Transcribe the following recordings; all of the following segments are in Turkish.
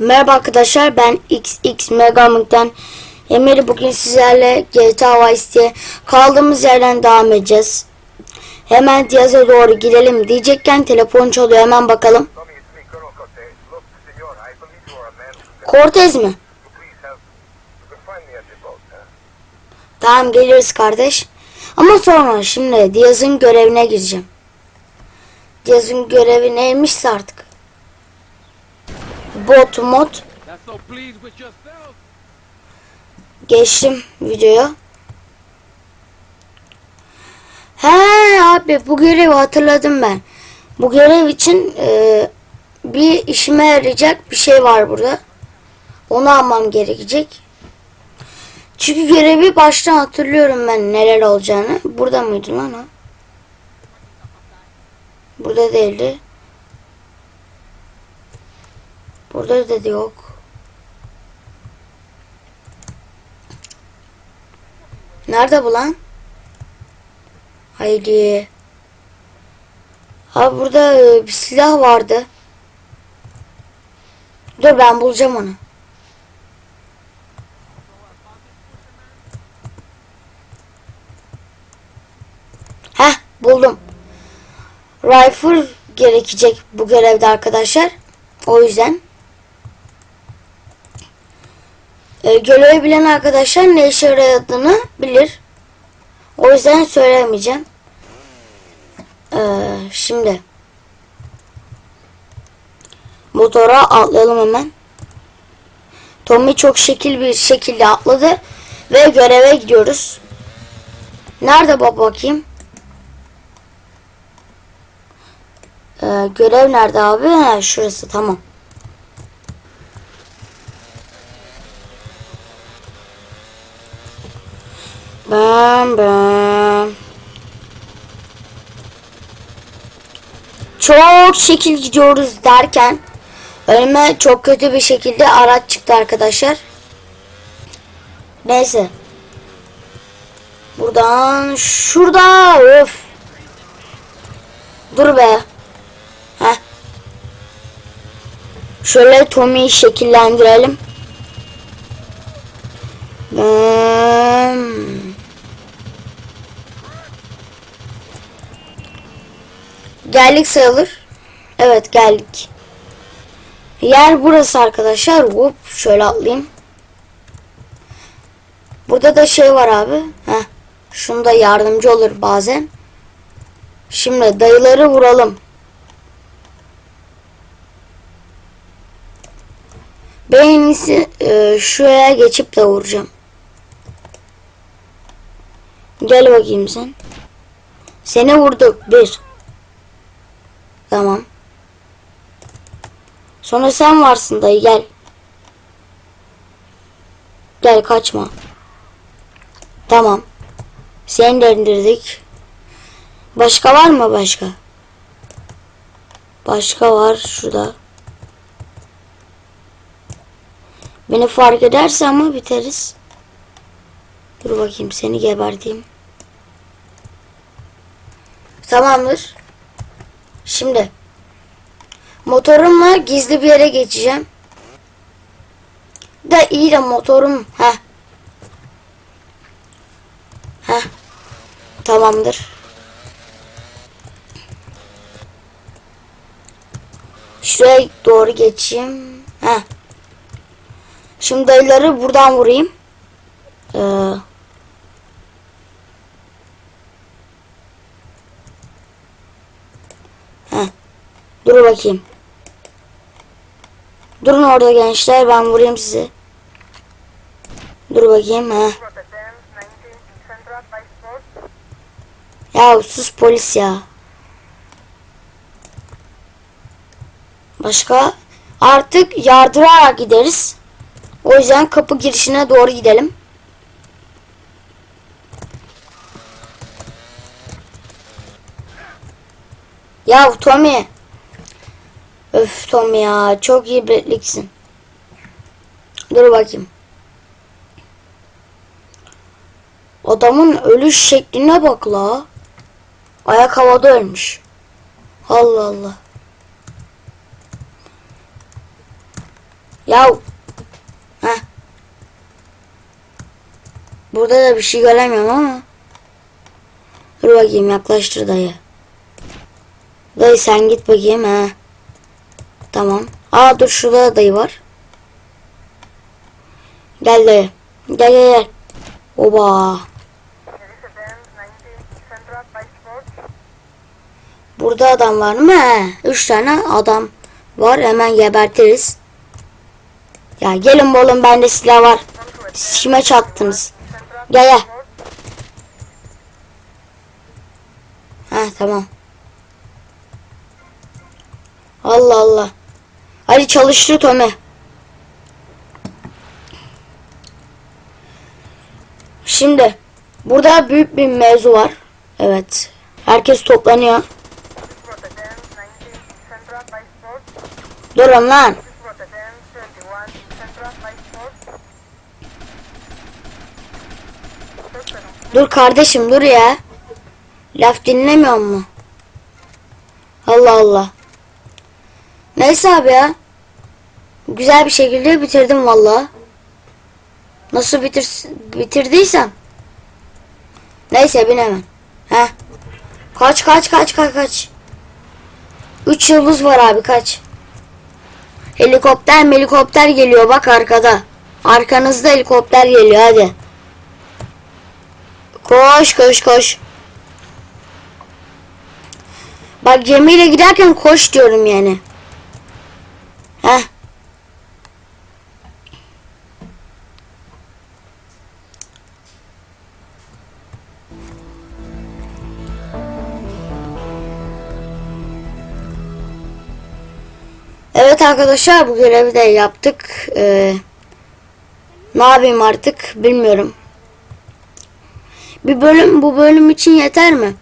Merhaba arkadaşlar ben XX Megamic'ten Emir bugün sizlerle GTA Vice City'ye kaldığımız yerden devam edeceğiz. Hemen Diaz'a doğru girelim diyecekken telefon çalıyor hemen bakalım. Cortez. Mi? Tamam geliriz kardeş. Ama sonra şimdi Diaz'ın görevine gireceğim. Diaz'ın görevi neymişse artık. Bot mod. Geçtim videoya. He abi bu görevi hatırladım ben. Bu görev için e, bir işime yarayacak bir şey var burada. Onu almam gerekecek. Çünkü görevi baştan hatırlıyorum ben neler olacağını. Burada mıydı lan o? Burada değildi. Burada da yok. Nerede bu lan? Haydi. Abi burada e, bir silah vardı. Dur ben bulacağım onu. Heh buldum. Rifle gerekecek bu görevde arkadaşlar. O yüzden. E, görevi bilen arkadaşlar ne işe yaradığını bilir. O yüzden söylemeyeceğim. Ee, şimdi motora atlayalım hemen. Tommy çok şekil bir şekilde atladı ve göreve gidiyoruz. Nerede baba bakayım? Ee, görev nerede abi? Ha, şurası tamam. Bam bam. Çok şekil gidiyoruz derken önüme çok kötü bir şekilde araç çıktı arkadaşlar. Neyse. Buradan şurada öf. Dur be. Heh. Şöyle Tommy'yi şekillendirelim. Hmm. Geldik sayılır. Evet geldik. Yer burası arkadaşlar. Hop şöyle atlayayım. Burada da şey var abi. Heh. Şunda yardımcı olur bazen. Şimdi dayıları vuralım. Ben en e, şuraya geçip de vuracağım. Gel bakayım sen. Seni vurduk. Bir. Tamam. Sonra sen varsın dayı gel. Gel kaçma. Tamam. Seni de indirdik. Başka var mı başka? Başka var şurada. Beni fark ederse ama biteriz. Dur bakayım seni geberteyim. Tamamdır. Şimdi motorumla gizli bir yere geçeceğim. Da iyi de motorum ha. Ha. Tamamdır. Şuraya doğru geçeyim. Ha. Şimdi dayıları buradan vurayım. Ee, Heh. Dur bakayım. Durun orada gençler ben vurayım sizi. Dur bakayım ha. Ya sus polis ya. Başka? Artık yardırarak gideriz. O yüzden kapı girişine doğru gidelim. Ya Tommy. Öf Tommy ya çok iyi ibretliksin. Dur bakayım. Adamın ölüş şekline bak la. Ayak havada ölmüş. Allah Allah. Ya. Heh. Burada da bir şey göremiyorum ama. Dur bakayım yaklaştır dayı. Dayı sen git bakayım ha. Tamam. Aa dur şurada da dayı var. Gel dayı. Gel gel gel. Oba. Residence 90 Central Passport. Burada adam var mı? He. Üç tane adam var. Hemen gebertiriz. Ya gelin oğlum bende silah var. Siz kime çaktınız? Gel gel. Ha tamam. Allah Allah. Hadi çalıştır Tommy. Şimdi burada büyük bir mevzu var. Evet. Herkes toplanıyor. Residence 90 Central Passport. Durun lan. Residence 21 Central Passport. Dur kardeşim dur ya. Laf dinlemiyor mu? Allah Allah. Neyse abi ya. Güzel bir şekilde bitirdim valla. Nasıl bitir bitirdiysem. Neyse bin hemen. Heh. Kaç kaç kaç kaç kaç. Üç yıldız var abi kaç. Helikopter helikopter geliyor bak arkada. Arkanızda helikopter geliyor hadi. Koş koş koş. Bak gemiyle giderken koş diyorum yani. Heh. Evet arkadaşlar bu görevi de yaptık. Ee, ne yapayım artık bilmiyorum. Bir bölüm bu bölüm için yeter mi?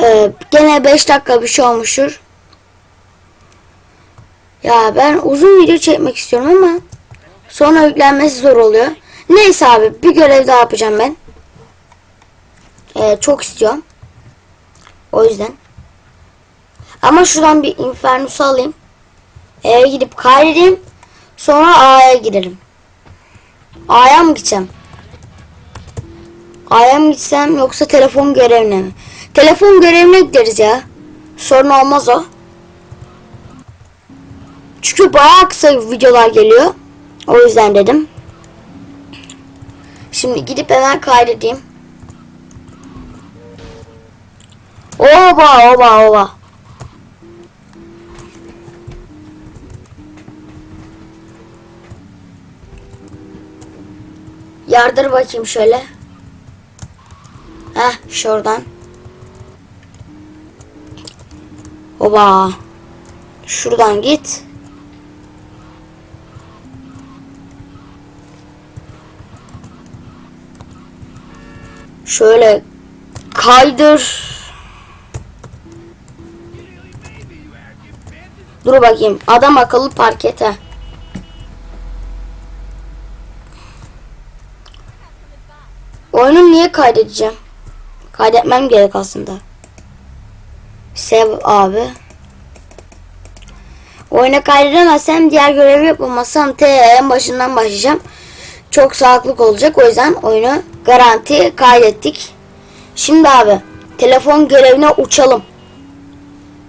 Ee, gene 5 dakika bir şey olmuştur. Ya ben uzun video çekmek istiyorum ama sonra yüklenmesi zor oluyor. Neyse abi bir görev daha yapacağım ben. Ee, çok istiyorum. O yüzden. Ama şuradan bir Infernus alayım. Eve gidip kaydedeyim. Sonra A'ya gidelim. A'ya mı gideceğim? A'ya mı gitsem yoksa telefon görevine mi? Telefon görevine gideriz ya. Sorun olmaz o. Çünkü bayağı kısa videolar geliyor. O yüzden dedim. Şimdi gidip hemen kaydedeyim. Oba oba oba. Yardır bakayım şöyle. Heh şuradan. Oba. Şuradan git. Şöyle kaydır. Dur bakayım. Adam akıllı parkete. Oyunu niye kaydedeceğim? Kaydetmem gerek aslında. Sev abi. Oyuna kaydedemezsem diğer görevi yapamazsam T en başından başlayacağım. Çok sağlıklık olacak. O yüzden oyunu garanti kaydettik. Şimdi abi telefon görevine uçalım.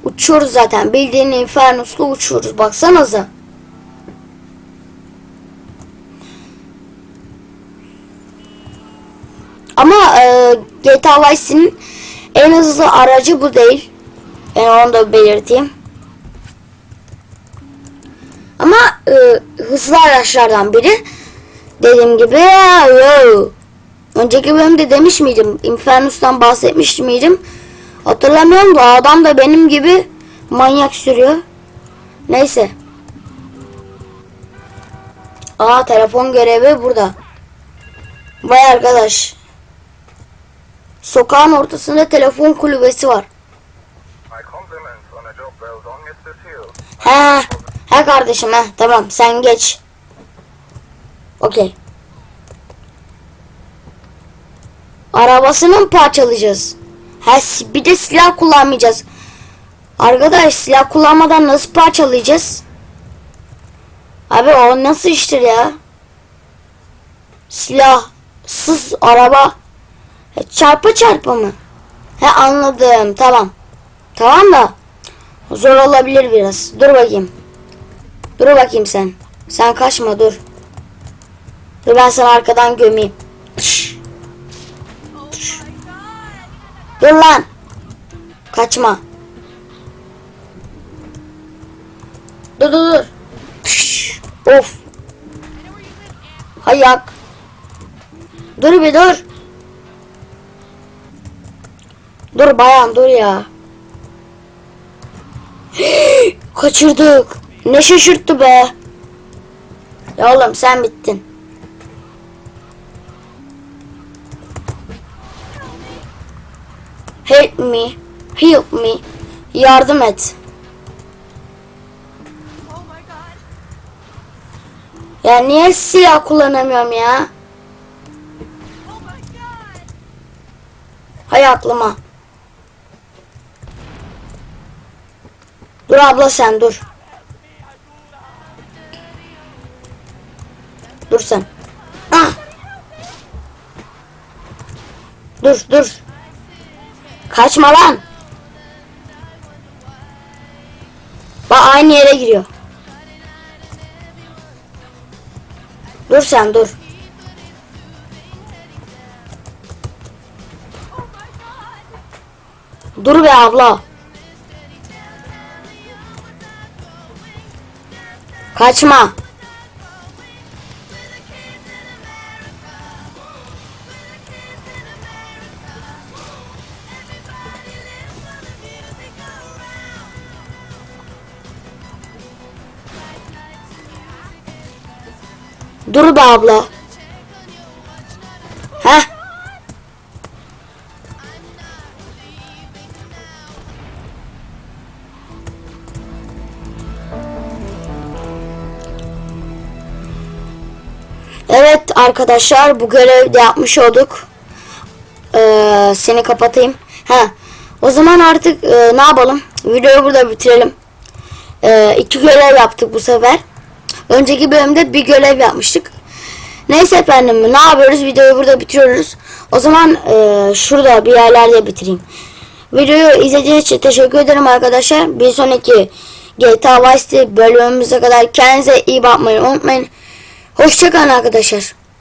Uçuyoruz zaten. Bildiğin Infernus'la uçuyoruz. Baksanıza. Ama e, GTA Vice'nin en hızlı aracı bu değil. Ben onu da belirteyim. Ama e, hızlı araçlardan biri. Dediğim gibi yo. Önceki bölümde demiş miydim? Infernus'tan bahsetmiş miydim? Hatırlamıyorum da adam da benim gibi manyak sürüyor. Neyse. Aa telefon görevi burada. Vay arkadaş. Sokağın ortasında telefon kulübesi var. He, he kardeşim he. Tamam sen geç. Okey. Arabasını mı parçalayacağız? He, bir de silah kullanmayacağız. Arkadaş silah kullanmadan nasıl parçalayacağız? Abi o nasıl iştir ya? Silahsız araba. E, çarpa çarpa mı? He anladım tamam. Tamam da zor olabilir biraz. Dur bakayım. Dur bakayım sen. Sen kaçma dur. Dur ben sana arkadan gömeyim. Dur lan. Kaçma. Dur dur dur. Of. Hayak. Dur bir dur. Dur bayan dur ya. Kaçırdık. Ne şaşırttı be. Ya oğlum sen bittin. Help me. Help me. Yardım et. Ya niye silah kullanamıyorum ya? Hay aklıma. Dur abla sen dur. Dur sen. Ah. Dur dur. Kaçma lan. Bak aynı yere giriyor. Dur sen dur. Dur be abla. Kaçma. Dur be abla. Arkadaşlar bu görevi de yapmış olduk. Ee, seni kapatayım. Ha. O zaman artık e, ne yapalım? Videoyu burada bitirelim. Ee, iki görev yaptık bu sefer. Önceki bölümde bir görev yapmıştık. Neyse efendim ne yapıyoruz? Videoyu burada bitiriyoruz. O zaman e, şurada bir yerlerde bitireyim. Videoyu izlediğiniz için teşekkür ederim arkadaşlar. Bir sonraki GTA Vice bölümümüze kadar kendinize iyi bakmayı unutmayın. Hoşçakalın arkadaşlar.